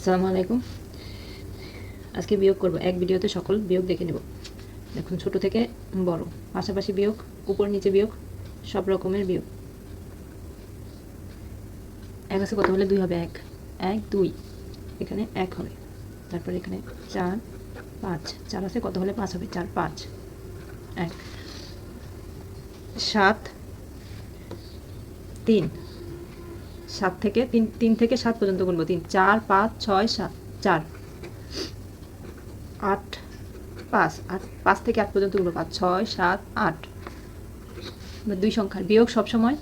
আসসালামু আলাইকুম। আজকে বিয়োগ করব। এক ভিডিওতে সকল বিয়োগ দেখে নেব। দেখুন, ছোট থেকে বড়। পাশাপাশি বিয়োগ, উপর নিচে বিয়োগ, সব রকমের বিয়োগ। এক আছে কত হলে দুই হবে এক। এক, দুই। এখানে এক হবে। তারপর এখানে চার, পাঁচ। চার আছে, কত হলে পাঁচ হবে? চার, পাঁচ। এক। সাত। তিন। সাত থেকে তিন তিন থেকে সাত পর্যন্ত গুনবো। তিন, চার, পাঁচ, ছয়, সাত, চার, আট, পাঁচ আট, পাঁচ থেকে আট পর্যন্ত গুনবো। পাঁচ, ছয়, সাত, আট। দুই সংখ্যার বিয়োগ সবসময়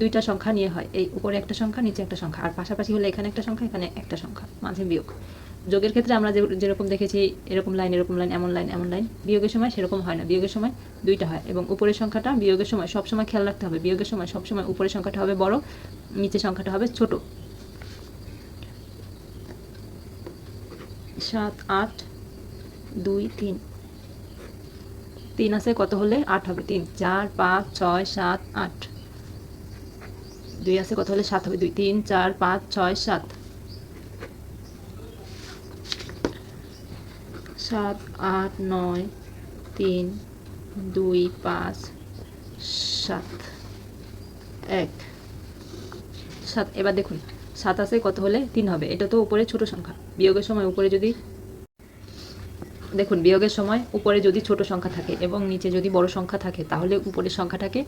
দুইটা সংখ্যা নিয়ে হয়। এই উপরে একটা সংখ্যা, নিচে একটা সংখ্যা। আর পাশাপাশি হলে এখানে একটা সংখ্যা, এখানে একটা সংখ্যা, মাঝে বিয়োগ। যোগের ক্ষেত্রে আমরা যেরকম দেখেছি, এরকম লাইন এরকম লাইন, এমন লাইন এমন লাইন। বিয়োগের সময় সেরকম হয় না। বিয়োগের সময় দুইটা হয় এবং উপরের সংখ্যাটা বিয়োগের সময় সবসময় খেয়াল রাখতে হবে। বিয়োগের সময় সবসময় উপরের সংখ্যাটা হবে বড়, নিচের সংখ্যাটা হবে ছোট। সাত, আট, দুই, তিন। তিন আছে, কত হলে? আট হবে। তিন, চার, পাঁচ, ছয়, সাত, আট। দুই আছে, কত হলে? সাত হবে। দুই, তিন, চার, পাঁচ, ছয়, সাত। সাত, আট, নয়, তিন, দুই, পাঁচ, সাত, এক। সাত, এবার দেখুন, সাত আছে কত হলে তিন হবে? এটা তো উপরে ছোট সংখ্যা। বিয়োগের সময় উপরে যদি দেখুন, বিয়োগের সময় উপরে যদি ছোট সংখ্যা থাকে এবং নিচে যদি বড় সংখ্যা থাকে, তাহলে উপরের সংখ্যাটাকে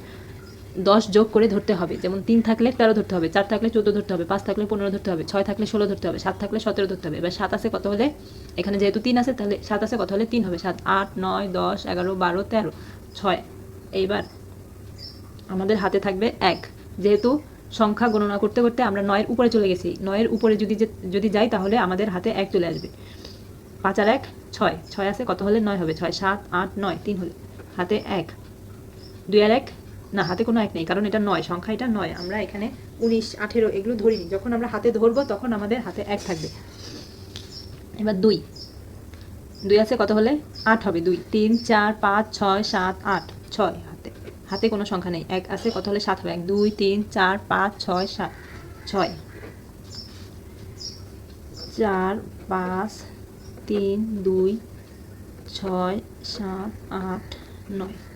দশ যোগ করে ধরতে হবে। যেমন তিন থাকলে তেরো ধরতে হবে, চার থাকলে চোদ্দ ধরতে হবে, পাঁচ থাকলে পনেরো ধরতে হবে, ছয় থাকলে ষোলো ধরতে হবে, সাত থাকলে সতেরো ধরতে হবে। এবার সাত আছে কত হলে? এখানে যেহেতু তিন আছে, তাহলে সাত আছে কত হলে? তিন হবে। সাত, আট, নয়, দশ, এগারো, বারো, তেরো, ছয়। এইবার আমাদের হাতে থাকবে এক। যেহেতু সংখ্যা গণনা করতে করতে আমরা নয়ের উপরে চলে গেছি, নয়ের উপরে যদি যদি যাই তাহলে আমাদের হাতে এক চলে আসবে। পাঁচ আর এক, ছয়। ছয় আছে কত হলে? নয় হবে। ছয়, সাত, আট, নয়, তিন হলে। হাতে এক। দুই আর এক না, হাতে কোনো এক নেই, কারণ এটা নয়, সংখ্যা এটা নয়। আমরা এখানে উনিশ, আঠেরো, এগুলো ধরিনি। যখন আমরা হাতে ধরবো, তখন আমাদের হাতে এক থাকবে। এবার দুই। দুই আছে কত হলে? আট হবে। দুই, তিন, চার, পাঁচ, ছয়, সাত, আট। ছয় হাতে। হাতে কোনো সংখ্যা নেই। এক আছে কত হলে? সাত হবে। এক, দুই, তিন, চার, পাঁচ, ছয়, সাত। ছয়। চার, পাঁচ, তিন, দুই, ছয়, সাত, আট, নয়।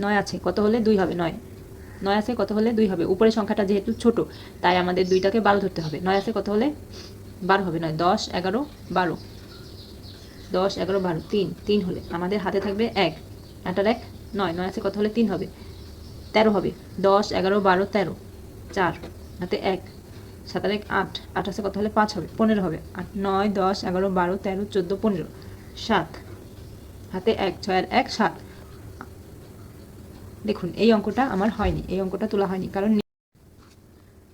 নয় আছে, কত হলে দুই হবে? নয়। নয় আছে, কত হলে দুই হবে? উপরের সংখ্যাটা যেহেতু ছোট, তাই আমাদের দুইটাকে বারো ধরতে হবে। নয় আছে, কত হলে বারো হবে? নয়, দশ, এগারো, বারো। দশ, এগারো, বারো, তিন। তিন হলে আমাদের হাতে থাকবে এক। আটার এক, নয়। নয় আছে, কত হলে তিন হবে? তেরো হবে। দশ, এগারো, বারো, তেরো। চার, হাতে এক। সাতার এক, আট। আট আছে, কত হলে? পাঁচ হবে। পনেরো হবে। আট, নয়, দশ, এগারো, বারো, তেরো, চোদ্দ, পনেরো। সাত, হাতে এক ছয় এক, সাত। দেখুন, এই অঙ্কটা আমার হয়নি, এই অঙ্কটা তোলা হয়নি, কারণ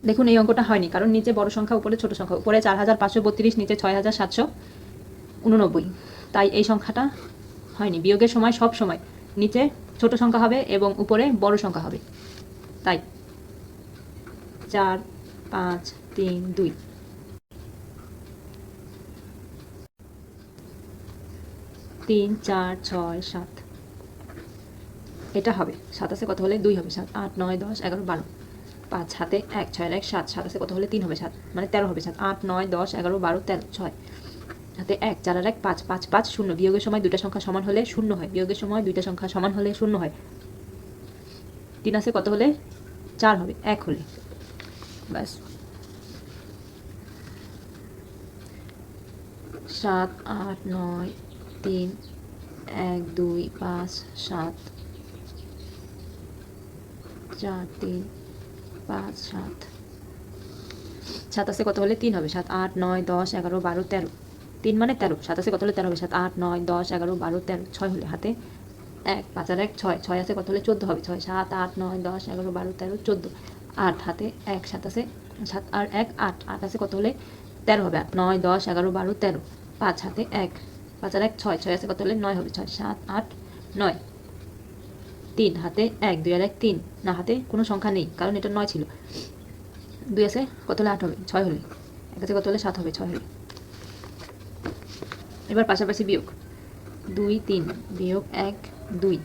দেখুন, এই অঙ্কটা হয়নি, কারণ নিচে বড় সংখ্যা, উপরে ছোট সংখ্যা, উপরে চার হাজার পাঁচশো বত্রিশ, নিচে ছয় হাজার সাতশো উননব্বই। তাই এই সংখ্যাটা হয়নি, বিয়োগের সময় সব সময় নিচে ছোট সংখ্যা হবে এবং উপরে বড় সংখ্যা হবে। তাই, চার, পাঁচ, তিন, দুই। তিন, চার, ছয়, সাত। এটা হবে। সাতাশে কত হলে দুই হবে? সাত, আট, নয়, দশ, এগারো, বারো। পাঁচ হাতে এক, ছয়, এক, সাত। সাতাশে কত হলে তিন হবে? সাত মানে তেরো হবে সাত। আট, নয়, দশ, এগারো, বারো, তেরো, ছয়। হাতে এক, চার আর এক, পাঁচ পাঁচ পাঁচ, শূন্য। বিয়োগের সময় দুইটা সংখ্যা সমান হলে শূন্য হয়। বিয়োগের সময় দুইটা সংখ্যা সমান হলে শূন্য হয়। তিন আছে কত হলে চার হবে? এক হলে। ব্যাস। সাত, আট, নয়, তিন, এক, দুই, পাঁচ, সাত চার তিন পাঁচ সাত। সাত আছে কত হলে তিন হবে? সাত, আট, নয়, দশ, এগারো, বারো, তেরো। তিন মানে তেরো। সাত আছে কত হলে তেরো হবে? সাত, আট, নয়, দশ, এগারো, বারো, তেরো, ছয় হলে হাতে এক, পাঁচ আর এক, ছয়। ছয় আছে কত হলে চোদ্দ হবে? ছয়, সাত, আট, নয়, দশ, এগারো, বারো, তেরো, চোদ্দ। আট হাতে এক, সাত আছে সাত আর এক, আট। আট আছে কত হলে তেরো হবে? আট, নয়, দশ, এগারো, বারো, তেরো। পাঁচ হাতে এক, পাঁচ আর এক, ছয়। ছয় আছে কত হলে নয় হবে? ছয়, সাত, আট, নয়। তিন, হাতে এক, দুই আর এক, তিন। না, হাতে কোনো সংখ্যা নেই, কারণ এটা নয় ছিল। দুই আছে, কত হলে আট হবে? ছয় হলে। এক আছে, কত হলে সাত হবে? ছয় হলে। এবার পাশাপাশি বিয়োগ। দুই, তিন, বিয়োগ এক, দুই।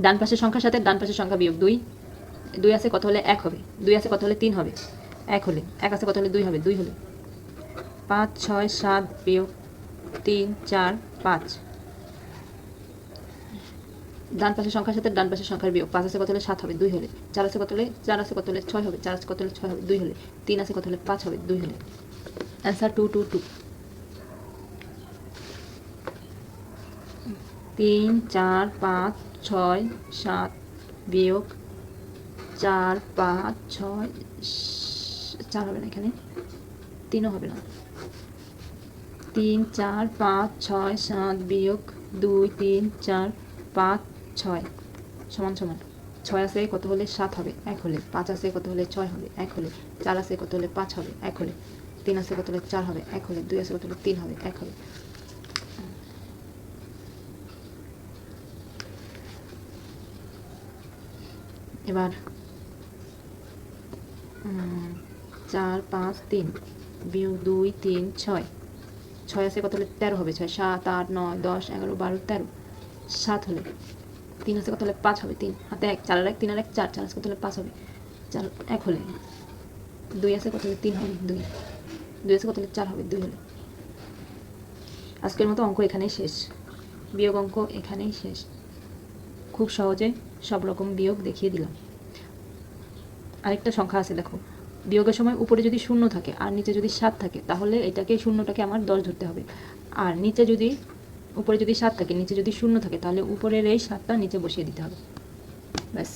ডান পাশের সংখ্যার সাথে ডান পাশের সংখ্যা বিয়োগ দুই। দুই আছে, কত হলে এক হবে? দুই আছে, কত হলে তিন হবে? এক হলে। এক আছে, কত হলে দুই হবে? দুই হলে। পাঁচ, ছয়, সাত, বিয়োগ তিন, চার, পাঁচ। ডান পাশের সংখ্যার সাথে ডান পাশের সংখ্যার বিয়োগ। পাঁচ আছে কত হলে সাত হবে? দুই হলে। চার আছে কত হলে? চার আছে কত হলে ছয় হবে? চার আছে কত হলে ছয় হবে? দুই হলে। তিন আছে কত হলে পাঁচ হবে? দুই হলে। Answer two two two. তিন, চার, পাঁচ, ছয়, সাত বিয়োগ। চার, পাঁচ, ছয়, চার হবে না এখানে। তিনও হবে না। তিন, চার, পাঁচ, ছয়, সাত বিয়োগ। দুই, তিন, চার, পাঁচ ছয়। সমান সমান। ছয় আছে, কত হলে সাত হবে? এক হলে। পাঁচ আছে, কত হলে ছয় হবে? এক হলে। চার আছে, কত হলে পাঁচ হবে? এক হলে। তিন আছে, কত হলে চার হবে? এক হলে। দুই আছে, কত হলে তিন হবে? এক হলে। এবার চার, পাঁচ, তিন। বিয়োগ দুই, তিন, ছয়। ছয় আছে, কত হলে তেরো হবে? ছয়, সাত, আট, নয়, দশ, এগারো, বারো, তেরো। সাত হলে। তিন আছে কত হলে পাঁচ হবে? তিন হাতে এক, চার এক, তিন আর এক, চার চার আছে কত হলে পাঁচ হবে? চার, এক হলে। দুই আছে কত হলে তিন হবে? দুই। দুই আছে কত হলে চার হবে? দুই হলে। আজকের মতো অঙ্ক এখানেই শেষ। বিয়োগ অঙ্ক এখানেই শেষ। খুব সহজে সব রকম বিয়োগ দেখিয়ে দিলাম। আরেকটা সংখ্যা আছে, দেখো। বিয়োগের সময় উপরে যদি শূন্য থাকে আর নিচে যদি সাত থাকে, তাহলে এটাকে শূন্যটাকে আমার দশ ধরতে হবে। আর নিচে যদি উপরে যদি সাত থাকে, নিচে যদি শূন্য থাকে, তাহলে উপরের এই সাতটা নিচে বসিয়ে দিতে হবে। ব্যাস।